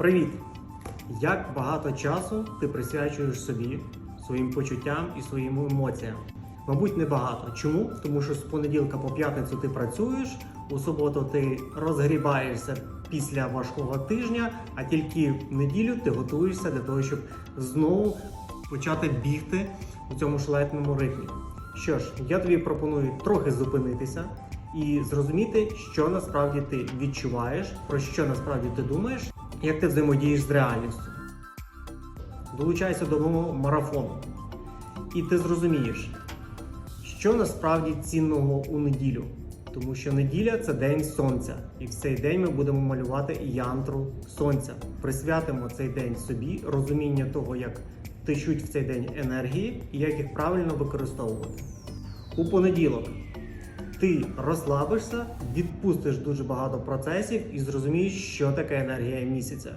Привіт! Як багато часу ти присвячуєш собі, своїм почуттям і своїм емоціям? Мабуть, небагато. Чому? Тому що з понеділка по п'ятницю ти працюєш, у суботу ти розгрібаєшся після важкого тижня, а тільки в неділю ти готуєшся для того, щоб знову почати бігти у цьому шалетному ритмі. Що ж, я тобі пропоную трохи зупинитися і зрозуміти, що насправді ти відчуваєш, про що насправді ти думаєш, як ти взаємодієш з реальністю. Долучайся до мого марафону, і ти зрозумієш, що насправді цінного у неділю. Тому що неділя це день сонця, і в цей день ми будемо малювати янтру сонця. Присвятимо цей день собі, розуміння того, як течуть в цей день енергії і як їх правильно використовувати. У понеділок ти розслабишся, відпустиш дуже багато процесів і зрозумієш, що таке енергія місяця,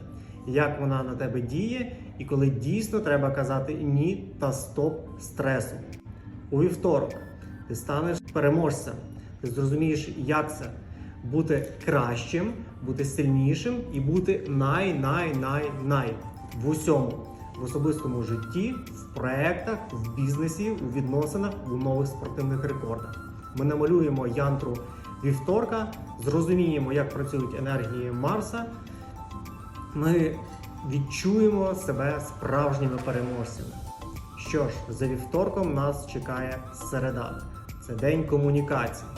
як вона на тебе діє, і коли дійсно треба казати ні та стоп стресу. У вівторок ти станеш переможцем, ти зрозумієш, як це бути кращим, бути сильнішим і бути най-най-най-най в усьому. В особистому житті, в проектах, в бізнесі, у відносинах, у нових спортивних рекордах. Ми намалюємо янтру вівторка, зрозуміємо, як працюють енергії Марса. Ми відчуємо себе справжніми переможцями. Що ж, за вівторком нас чекає середа. Це день комунікації.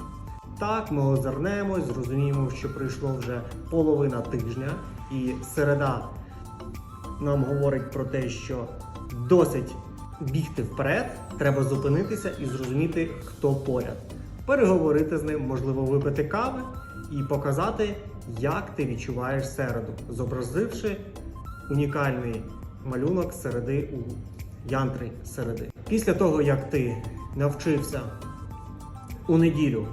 Так, ми озирнемось, зрозуміємо, що прийшло вже половина тижня, і середа нам говорить про те, що досить бігти вперед, треба зупинитися і зрозуміти, хто поряд. Переговорити з ним, можливо, випити кави і показати, як ти відчуваєш середу, зобразивши унікальний малюнок середи у янтри середи. Після того, як ти навчився у неділю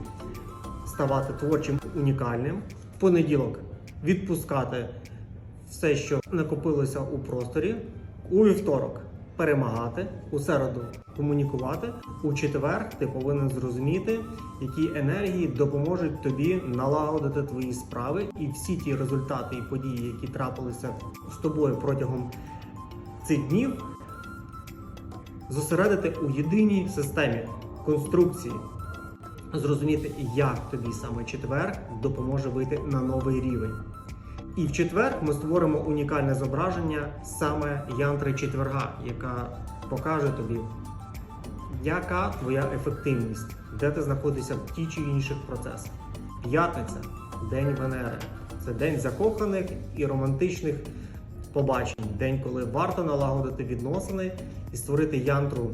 ставати творчим унікальним, в понеділок відпускати все, що накопилося у просторі, у вівторок перемагати, у середу комунікувати, у четвер ти повинен зрозуміти, які енергії допоможуть тобі налагодити твої справи і всі ті результати і події, які трапилися з тобою протягом цих днів, зосередити у єдиній системі конструкції. Зрозуміти, як тобі саме четвер допоможе вийти на новий рівень. І в четвер ми створимо унікальне зображення саме янтри четверга, яка покаже тобі, яка твоя ефективність, де ти знаходишся в ті чи інших процесах. П'ятниця день Венери. Це день закоханих і романтичних побачень. День, коли варто налагодити відносини і створити янтру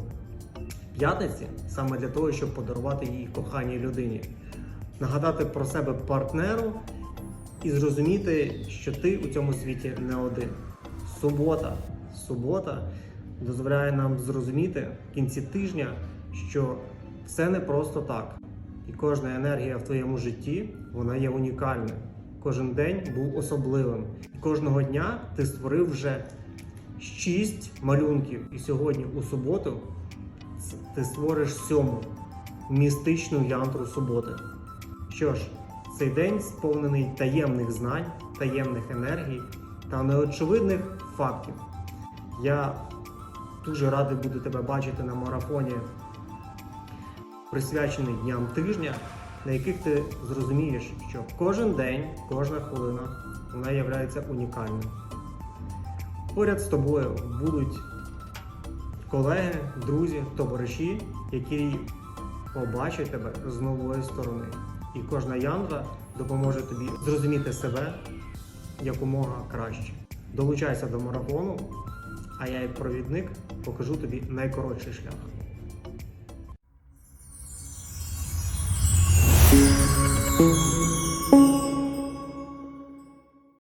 п'ятниці саме для того, щоб подарувати їй коханій людині, нагадати про себе партнеру і зрозуміти, що ти у цьому світі не один. Субота, субота дозволяє нам зрозуміти в кінці тижня, що все не просто так. І кожна енергія в твоєму житті вона є унікальною. Кожен день був особливим. І кожного дня ти створив вже шість малюнків. І сьогодні, у суботу, ти створиш сьому містичну янтру суботи. Що ж, цей день сповнений таємних знань, таємних енергій та неочевидних фактів. Я дуже радий буду тебе бачити на марафоні, присвячений дням тижня, на яких ти зрозумієш, що кожен день, кожна хвилина вона є унікальною. Поряд з тобою будуть колеги, друзі, товариші, які побачать тебе з нової сторони. І кожна янтра допоможе тобі зрозуміти себе якомога краще. Долучайся до марафону, а я як провідник покажу тобі найкоротший шлях.